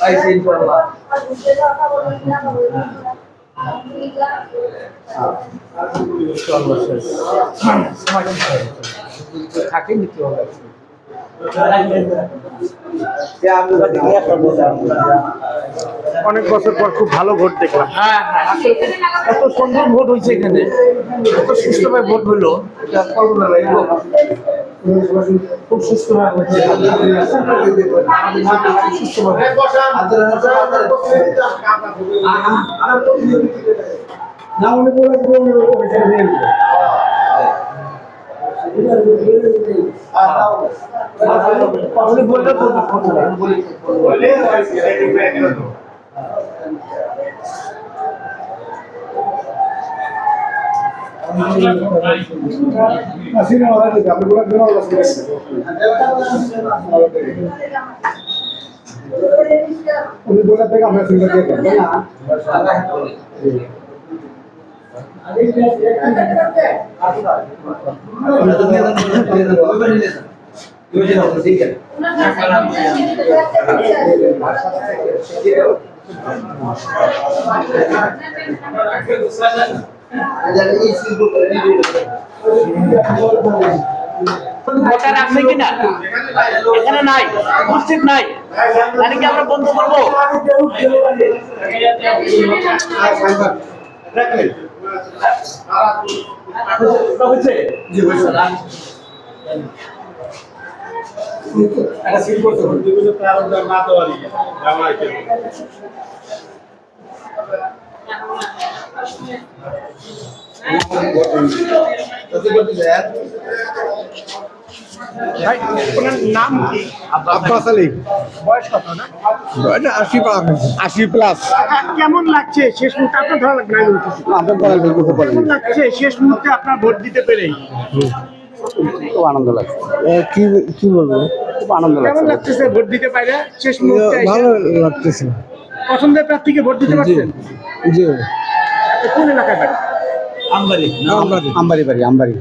I think. থাকে নিতে হবে অনেক বছর পর খুব ভালো ভোট দেখলাম। হ্যাঁ হ্যাঁ। এত সুন্দর ভোট হয়েছে এখানে। এত সুষ্ঠুভাবে ভোট হলো। খুব সুষ্ঠুভাবে হচ্ছে সুষ্ঠুভাবে আপনি বললে তো উনি বলে থেকে আমরা চিন্তা দিয়ে দেবো না ভোটার আছে কিনা? এখানে নাই উপস্থিত নাই। তাহলে কি আমরা বন্ধ করব? হচ্ছে ভাই ওনার নাম কি? আব্বাস আলী। বয়স কত না? আশি আশি প্লাস। কেমন লাগছে শেষ মুহূর্তে? আপনার ধরা লাগবে। আপনার কেমন লাগছে শেষ মুহূর্তে আপনার ভোট দিতে পেরেই খুব আনন্দ লাগছে। কি কি বলব? খুব আনন্দ কেমন লাগতেছে ভোট দিতে পারে? শেষ মুহূর্তে ভালো লাগতেছে। পছন্দের প্রার্থীকে ভোট দিতে পারছেন? জি। কোন এলাকায় আমবাড়ি আমবাড়ি বাড়ি আমবাড়ি